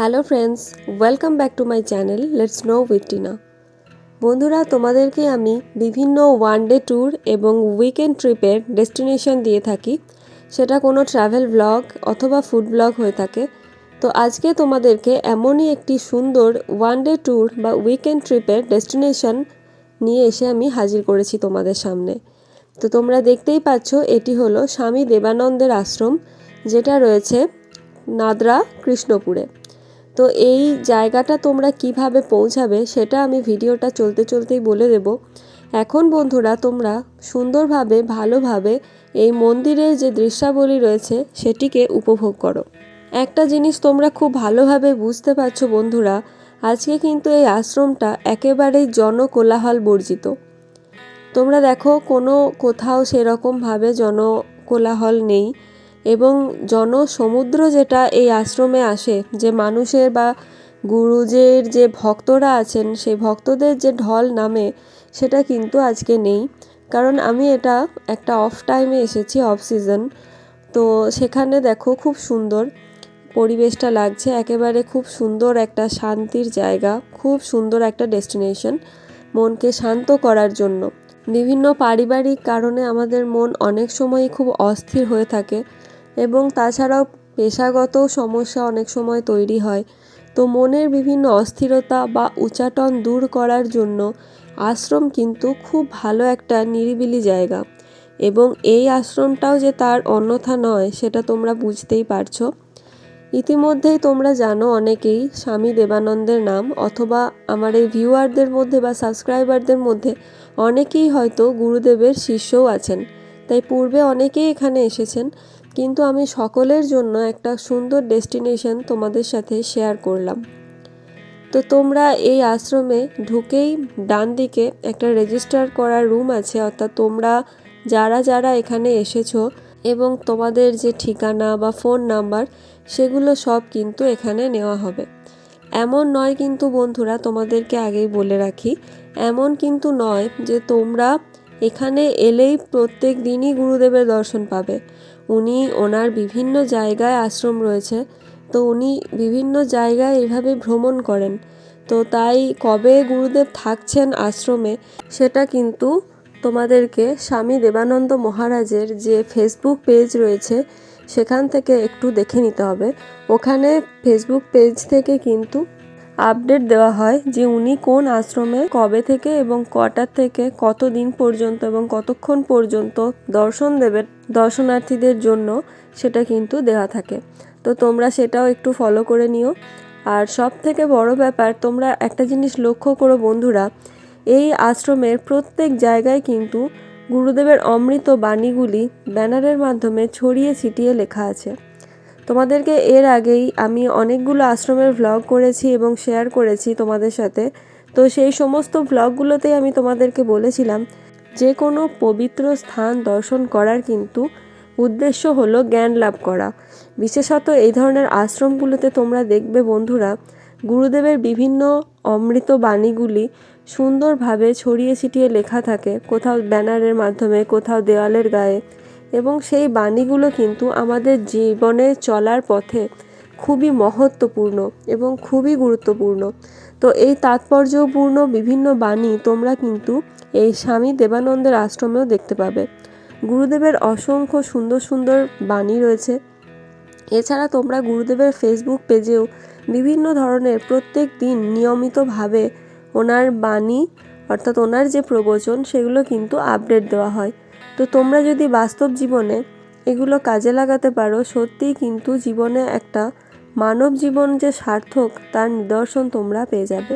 Hello friends, welcome back to my channel, let's know with Tina. বন্ধুরা, তোমাদেরকে আমি বিভিন্ন ওয়ান ডে ট্যুর এবং উইকেন্ড ট্রিপের ডেস্টিনেশন দিয়ে থাকি। সেটা কোনো ট্রাভেল ব্লগ অথবা ফুড ব্লগ হয়ে থাকে। তো আজকে তোমাদেরকে এমনই একটি সুন্দর ওয়ান ডে ট্যুর বা উইকেন্ড ট্রিপের ডেস্টিনেশন নিয়ে এসে আমি হাজির করেছি তোমাদের সামনে। তো তোমরা দেখতেই পাচ্ছ, এটি হলো স্বামী দেবানন্দের আশ্রম, যেটা রয়েছে নাদরা কৃষ্ণপুরে। তো এই জায়গাটা তোমরা কীভাবে পৌঁছাবে সেটা আমি ভিডিওটা চলতে চলতেই বলে দেব। এখন বন্ধুরা, তোমরা সুন্দরভাবে, ভালোভাবে এই মন্দিরের যে দৃশ্যাবলী রয়েছে সেটিকে উপভোগ করো। একটা জিনিস তোমরা খুব ভালোভাবে বুঝতে পারছ বন্ধুরা, আজকে কিন্তু এই আশ্রমটা একেবারেই জনকোলাহল বর্জিত। তোমরা দেখো কোনো কোথাও সেরকমভাবে জনকোলাহল নেই। এবং জনসমুদ্র যেটা এই আশ্রমে আসে, যে মানুষের বা গুরুজের যে ভক্তরা আছেন, সেই ভক্তদের যে ঢল নামে, সেটা কিন্তু আজকে নেই। কারণ আমি এটা একটা অফ টাইমে এসেছি অফ সিজন তো সেখানে দেখো খুব সুন্দর পরিবেশটা লাগছে, একেবারে খুব সুন্দর একটা শান্তির জায়গা, খুব সুন্দর একটা ডেস্টিনেশন মনকে শান্ত করার জন্য। বিভিন্ন পারিবারিক কারণে আমাদের মন অনেক সময়ই খুব অস্থির হয়ে থাকে এবং তাছাড়াও পেশাগত সমস্যা অনেক সময় তৈরি হয়। তো মনের বিভিন্ন অস্থিরতা বা উচাটন দূর করার জন্য আশ্রম কিন্তু খুব ভালো একটা নিরিবিলি জায়গা। এবং এই আশ্রমটাও যে তার অন্যথা নয়, সেটা তোমরা বুঝতেই পারছ। ইতিমধ্যেই তোমরা জানো অনেকেই স্বামী দেবানন্দের নাম অথবা আমার এই ভিউয়ারদের মধ্যে বা সাবস্ক্রাইবারদের মধ্যে অনেকেই হয়তো গুরুদেবের শিষ্যও আছেন। তাই পূর্বে অনেকেই এখানে এসেছেন, কিন্তু আমি সকলের জন্য একটা সুন্দর ডেস্টিনেশন তোমাদের সাথে শেয়ার করলাম। তো তোমরা এই আশ্রমে ঢুকেই ডান দিকে একটা রেজিস্টার করার রুম আছে, অর্থাৎ তোমরা যারা যারা এখানে এসেছ এবং তোমাদের যে ঠিকানা বা ফোন নাম্বার সেগুলো সব কিন্তু এখানে নেওয়া হবে। এমন নয় কিন্তু বন্ধুরা, তোমাদেরকে আগেই বলে রাখি, এমন কিন্তু নয় যে তোমরা এখানে এলেই প্রত্যেক দিনই গুরুদেবের দর্শন পাবে। উনি ওনার বিভিন্ন জায়গায় আশ্রম রয়েছে, তো উনি বিভিন্ন জায়গায় এভাবে ভ্রমণ করেন। তো তাই কবে গুরুদেব থাকছেন আশ্রমে, সেটা কিন্তু তোমাদেরকে স্বামী দেবানন্দ মহারাজের যে ফেসবুক পেজ রয়েছে সেখান থেকে একটু দেখে নিতে হবে। ওখানে ফেসবুক পেজ থেকে কিন্তু আপডেট দেওয়া হয় যে উনি কোন আশ্রমে কবে থেকে এবং কটার থেকে কত দিন পর্যন্ত এবং কতক্ষণ পর্যন্ত দর্শন দেবেন দর্শনার্থীদের জন্য সেটা কিন্তু দেওয়া থাকে। তো তোমরা সেটাও একটু ফলো করে নিও। আর সব থেকে বড় ব্যাপার, তোমরা একটা জিনিস লক্ষ্য করো বন্ধুরা, এই আশ্রমের প্রত্যেক জায়গায় কিন্তু গুরুদেবের অমৃত বাণীগুলি ব্যানারের মাধ্যমে ছড়িয়ে ছিটিয়ে লেখা আছে। তোমাদেরকে এর আগেই আমি অনেকগুলো আশ্রমের ভ্লগ করেছি এবং শেয়ার করেছি তোমাদের সাথে। তো সেই সমস্ত ভ্লগগুলোতেই আমি তোমাদেরকে বলেছিলাম যে কোনো পবিত্র স্থান দর্শন করার কিন্তু উদ্দেশ্য হলো জ্ঞান লাভ করা। বিশেষত এই ধরনের আশ্রমগুলোতে তোমরা দেখবে বন্ধুরা, গুরুদেবের বিভিন্ন অমৃত বাণীগুলি সুন্দরভাবে ছড়িয়ে ছিটিয়ে লেখা থাকে, কোথাও ব্যানারের মাধ্যমে, কোথাও দেওয়ালের গায়ে। এবং সেই বাণীগুলো কিন্তু আমাদের জীবনে চলার পথে খুবই মহত্বপূর্ণ এবং খুবই গুরুত্বপূর্ণ। তো এই তাৎপর্যপূর্ণ বিভিন্ন বাণী তোমরা কিন্তু এই স্বামী দেবানন্দের আশ্রমেও দেখতে পাবে। গুরুদেবের অসংখ্য সুন্দর সুন্দর বাণী রয়েছে। এছাড়া তোমরা গুরুদেবের ফেসবুক পেজেও বিভিন্ন ধরনের প্রত্যেক দিন নিয়মিতভাবে ওনার বাণী, অর্থাৎ ওনার যে প্রবচন, সেগুলো কিন্তু আপডেট দেওয়া হয়। তো তোমরা যদি বাস্তব জীবনে এগুলো কাজে লাগাতে পারো, সত্যিই কিন্তু জীবনে একটা মানব জীবন যে সার্থক, তার নিদর্শন তোমরা পেয়ে যাবে।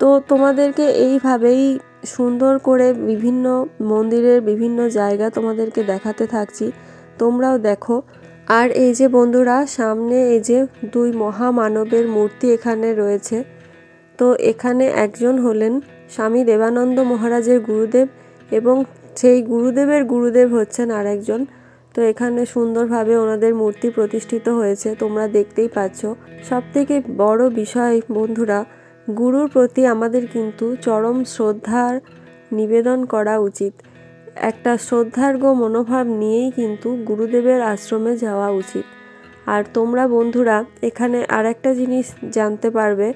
তো তোমাদেরকে এইভাবেই সুন্দর করে বিভিন্ন মন্দিরের বিভিন্ন জায়গা তোমাদেরকে দেখাতে থাকছি। তোমরাও দেখো। আর এই যে বন্ধুরা, সামনে এই যে দুই মহামানবের মূর্তি এখানে রয়েছে। তো এখানে একজন হলেন স্বামী দেবানন্দ মহারাজের গুরুদেব এবং সেই গুরুদেবের গুরুদেব হচ্ছেন আরেকজন। তো এখানে সুন্দরভাবে ওনাদের মূর্তি প্রতিষ্ঠিত হয়েছে, তোমরা দেখতেই পাচ্ছ। সব থেকে বড় বিষয় বন্ধুরা, গুরুর প্রতি আমাদের কিন্তু চরম শ্রদ্ধার নিবেদন করা উচিত। একটা শ্রদ্ধার্ঘ মনোভাব নিয়েই কিন্তু গুরুদেবের আশ্রমে যাওয়া উচিত। আর তোমরা বন্ধুরা, এখানে আর একটা জিনিস জানতে পারবে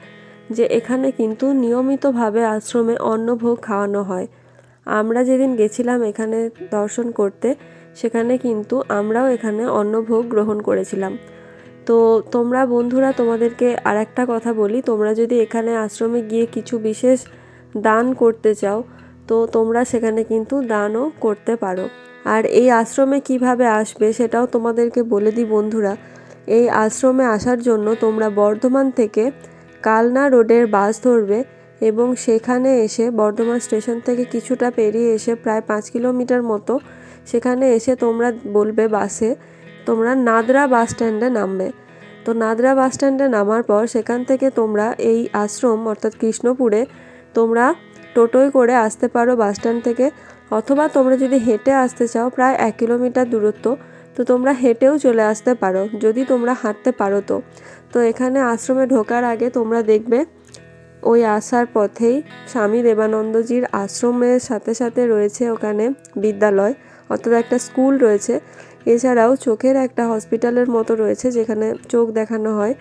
যে এখানে কিন্তু নিয়মিতভাবে আশ্রমে অন্নভোগ খাওয়ানো হয়। আমরা যেদিন গেছিলাম এখানে দর্শন করতে, সেখানে কিন্তু আমরাও এখানে অন্নভোগ গ্রহণ করেছিলাম। তো তোমরা বন্ধুরা, তোমাদেরকে আর একটা কথা বলি। তোমরা যদি এখানে আশ্রমে গিয়ে কিছু বিশেষ দান করতে চাও, তো তোমরা সেখানে কিন্তু দানও করতে পারো। আর এই আশ্রমে কীভাবে আসবে সেটাও তোমাদেরকে বলে দিই বন্ধুরা। এই আশ্রমে আসার জন্য তোমরা বর্ধমান থেকে কালনা রোডের বাস ধরবে এবং সেখানে এসে বর্ধমান স্টেশন থেকে কিছুটা পেরিয়ে এসে প্রায় পাঁচ কিলোমিটার মতো সেখানে এসে তোমরা বলবে বাসে, তোমরা নাদরা বাস স্ট্যান্ডে নামবে। তো নাদরা বাস স্ট্যান্ডে নামার পর সেখান থেকে তোমরা এই আশ্রম, অর্থাৎ কৃষ্ণপুরে, তোমরা টোটোয় করে আসতে পারো বাস স্ট্যান্ড থেকে। অথবা তোমরা যদি হেঁটে আসতে চাও, প্রায় এক কিলোমিটার দূরত্ব তো তোমরা হেঁটেও চলে আসতে পারো, যদি তোমরা হাঁটতে পারো তো। তো এখানে আশ্রমে ঢোকার আগে তোমরা দেখবে, ওই আসার পথেই স্বামী দেবানন্দজির আশ্রমের সাথে সাথে রয়েছে ওখানে বিদ্যালয়, অর্থাৎ একটা স্কুল রয়েছে। এছাড়াও চোখের একটা হসপিটালের মতো রয়েছে যেখানে চোখ দেখানো হয়।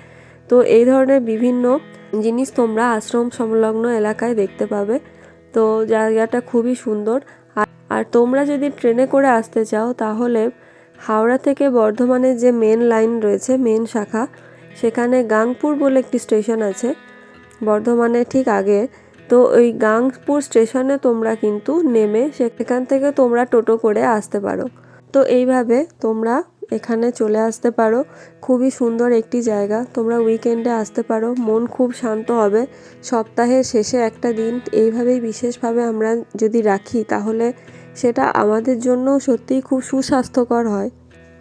তো এই ধরনের বিভিন্ন জিনিস তোমরা আশ্রম সংলগ্ন এলাকায় দেখতে পাবে। তো জায়গাটা খুবই সুন্দর। আর তোমরা যদি ট্রেনে করে আসতে চাও তাহলে হাওড়া থেকে বর্ধমানের যে মেন লাইন রয়েছে মেন শাখা, সেখানে গাংপুর বলে একটি স্টেশন আছে। বর্ধমানের ঠিক আগে। তো ওই গাংপুর স্টেশনে তোমরা কিন্তু নেমে সেখান থেকে তোমরা টোটো করে আসতে পারো। তো এইভাবে তোমরা এখানে চলে আসতে পারো। খুবই সুন্দর একটি জায়গা। তোমরা উইকেন্ডে আসতে পারো। মন খুব শান্ত হবে। সপ্তাহের শেষে একটা দিন। এইভাবেই বিশেষভাবে আমরা যদি রাখি, তাহলে সেটা আমাদের জন্য সত্যিই খুব সুস্বাস্থ্যকর হয়।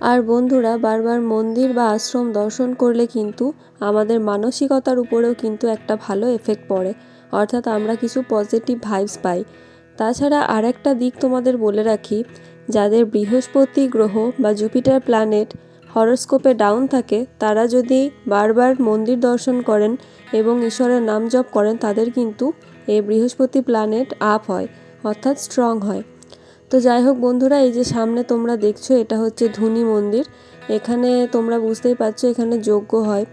আর বন্ধুরা, বারবার মন্দির বা আশ্রম দর্শন করলে কিন্তু আমাদের মানসিকতার উপরেও কিন্তু একটা ভালো এফেক্ট পড়ে। অর্থাৎ আমরা কিছু পজিটিভ ভাইবস পাই। তাছাড়া আর একটা দিক তোমাদের বলে রাখি, যাদের বৃহস্পতি গ্রহ বা জুপিটার প্ল্যানেট হরস্কোপে ডাউন থাকে, তারা যদি বারবার মন্দির দর্শন করেন এবং ঈশ্বরের নাম জপ করেন, তাদের কিন্তু এই বৃহস্পতি প্ল্যানেট আপ হয়, অর্থাৎ স্ট্রং হয়। তো যাই হোক বন্ধুরা, এই যে সামনে তোমরা দেখছ, এটা হচ্ছে ধুনি মন্দির। এখানে তোমরা বুঝতেই পারছ এখানে যজ্ঞ হয়।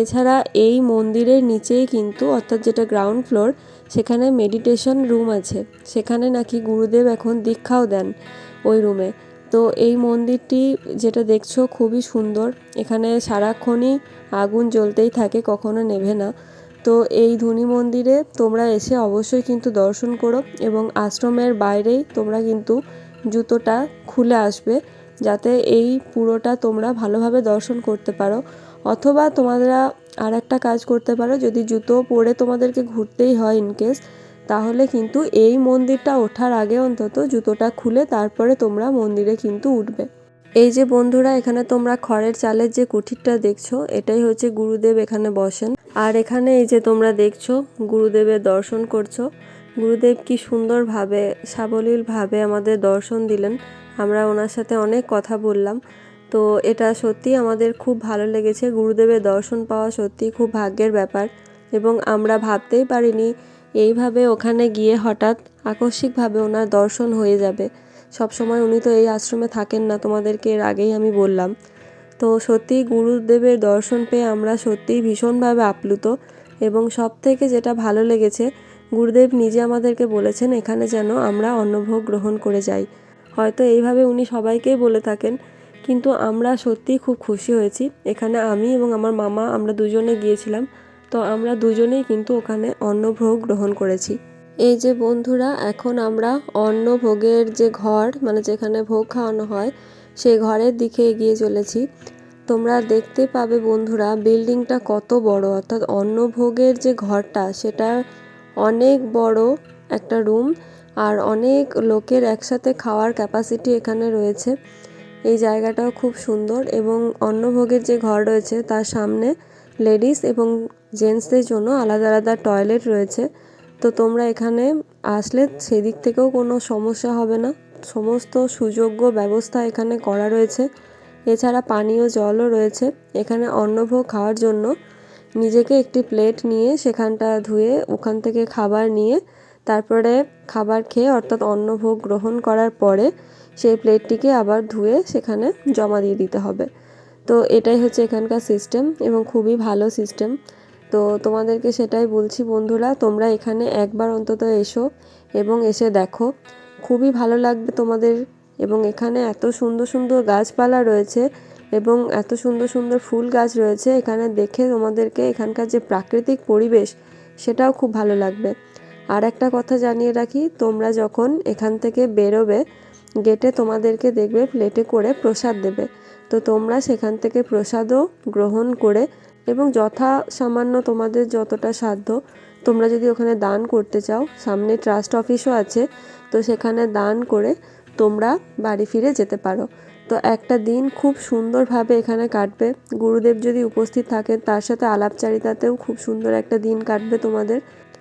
এছাড়া এই মন্দিরের নিচেই কিন্তু, অর্থাৎ যেটা গ্রাউন্ড ফ্লোর সেখানে মেডিটেশন রুম আছে। সেখানে নাকি গুরুদেব এখন দীক্ষাও দেন ওই রুমে তো এই মন্দিরটি যেটা দেখছ খুবই সুন্দর। এখানে সারাক্ষণই আগুন জ্বলতেই থাকে, কখনো নেভে না। তো এই ধুনি মন্দিরে তোমরা এসে অবশ্যই কিন্তু দর্শন করো এবং আশ্রমের বাইরেই তোমরা কিন্তু জুতোটা খুলে আসবে যাতে এই পুরোটা তোমরা ভালোভাবে দর্শন করতে পারো। অথবা তোমরা আর একটা কাজ করতে পারো, যদি জুতো পরে তোমাদেরকে ঘুরতেই হয় ইনকেস তাহলে কিন্তু এই মন্দিরটা ওঠার আগে অন্তত জুতোটা খুলে তারপরে তোমরা মন্দিরে কিন্তু উঠবে। এই যে বন্ধুরা, এখানে তোমরা খড়ের চালের যে কুঠিরটা দেখছ, এটাই হচ্ছে গুরুদেব এখানে বসেন। আর এখানে এই যে তোমরা দেখছ, গুরুদেবের দর্শন করছ। গুরুদেব কি সুন্দরভাবে, সাবলীলভাবে আমাদের দর্শন দিলেন। আমরা ওনার সাথে অনেক কথা বললাম। তো এটা সত্যি আমাদের খুব ভালো লেগেছে। গুরুদেবের দর্শন পাওয়া সত্যি খুব ভাগ্যের ব্যাপার। এবং আমরা ভাবতেই পারিনি, এইভাবে ওখানে গিয়ে হঠাৎ আকস্মিকভাবে ওনার দর্শন হয়ে যাবে। সবসময় উনি তো এই আশ্রমে থাকেন না, তোমাদেরকে এর আগেই আমি বললাম। তো সত্যি গুরুদেবের দর্শন পেয়ে আমরা সত্যিই ভীষণভাবে আপ্লুত এবং সব থেকে যেটা ভালো লেগেছে, গুরুদেব নিজে আমাদেরকে বলেছেন এখানে যেন আমরা অন্নভোগ গ্রহণ করে যাই। হয়তো এইভাবে উনি সবাইকেই বলে থাকেন, কিন্তু আমরা সত্যিই খুব খুশি হয়েছি। এখানে আমি এবং আমার মামা আমরা দুজনে গিয়েছিলাম, তো আমরা দুজনেই কিন্তু ওখানে অন্নভোগ গ্রহণ করেছি। এই যে বন্ধুরা, এখন আমরা অন্নভোগের যে ঘর মানে যেখানে ভোগ খাওয়ানো হয়, সেই ঘরের দিকে এগিয়ে চলেছি। তোমরা দেখতে পাবে বন্ধুরা, বিল্ডিংটা কত বড়। অর্থাৎ অন্নভোগের যে ঘরটা, সেটা অনেক বড় একটা রুম আর অনেক লোকের একসাথে খাওয়ার ক্যাপাসিটি এখানে রয়েছে। এই জায়গাটাও খুব সুন্দর এবং অন্নভোগের যে ঘর রয়েছে, তার সামনে লেডিস এবং জেন্টসদের জন্য আলাদা আলাদা টয়লেট রয়েছে। তো তোমরা এখানে আসলে সেদিক থেকেও কোনো সমস্যা হবে না। সমস্ত সুযোগ্য ব্যবস্থা এখানে করা রয়েছে। এছাড়া পানীয় জলও রয়েছে। এখানে অন্নভোগ খাওয়ার জন্য নিজেকে একটি প্লেট নিয়ে সেখানটা ধুয়ে ওখান থেকে খাবার নিয়ে তারপরে খাবার খেয়ে অর্থাৎ অন্নভোগ গ্রহণ করার পরে সেই প্লেটটিকে আবার ধুয়ে সেখানে জমা দিয়ে দিতে হবে। তো এটাই হচ্ছে এখানকার সিস্টেম এবং খুবই ভালো সিস্টেম তো তোমাদেরকে সেটাই বলছি বন্ধুরা, তোমরা এখানে একবার অন্তত এসো এবং এসে দেখো। খুবই ভালো লাগবে তোমাদের এবং এখানে এত সুন্দর সুন্দর গাছপালা রয়েছে এবং এত সুন্দর সুন্দর ফুল গাছ রয়েছে। এখানে দেখে তোমাদেরকে এখানকার যে প্রাকৃতিক পরিবেশ, সেটাও খুব ভালো লাগবে। আর একটা কথা জানিয়ে রাখি, তোমরা যখন এখান থেকে বেরোবে, গেটে তোমাদেরকে দেখবে, প্লেটে করে প্রসাদ দেবে। তো তোমরা সেখান থেকে প্রসাদও গ্রহণ করে এবং যথা সামান্য তোমাদের যতটা সাধ্য, তোমরা যদি ওখানে দান করতে চাও, সামনে ট্রাস্ট অফিসও আছে, তো সেখানে দান করে তোমরা বাড়ি ফিরে যেতে পারো। তো একটা দিন খুব সুন্দরভাবে এখানে কাটবে। গুরুদেব যদি উপস্থিত থাকেন, তার সাথে আলাপচারিতাতেও খুব সুন্দর একটা দিন কাটবে তোমাদের।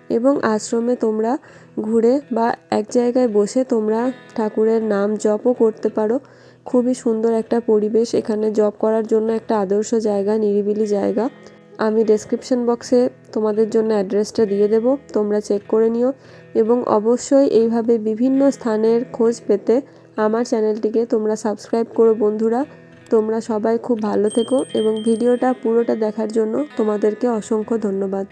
এবং আশ্রমে তোমরা ঘুরে বা এক জায়গায় বসে তোমরা ঠাকুরের নাম জপও করতে পারো। খুবই সুন্দর একটা পরিবেশ। এখানে জব করার জন্য একটা আদর্শ জায়গা, নিরিবিলি জায়গা। আমি ডেসক্রিপশন বক্সে তোমাদের জন্য অ্যাড্রেসটা দিয়ে দেব, তোমরা চেক করে নিও। এবং অবশ্যই এইভাবে বিভিন্ন স্থানের খোঁজ পেতে আমার চ্যানেলটিকে তোমরা সাবস্ক্রাইব করো বন্ধুরা। তোমরা সবাই খুব ভালো থেকো এবং ভিডিওটা পুরোটা দেখার জন্য তোমাদেরকে অসংখ্য ধন্যবাদ।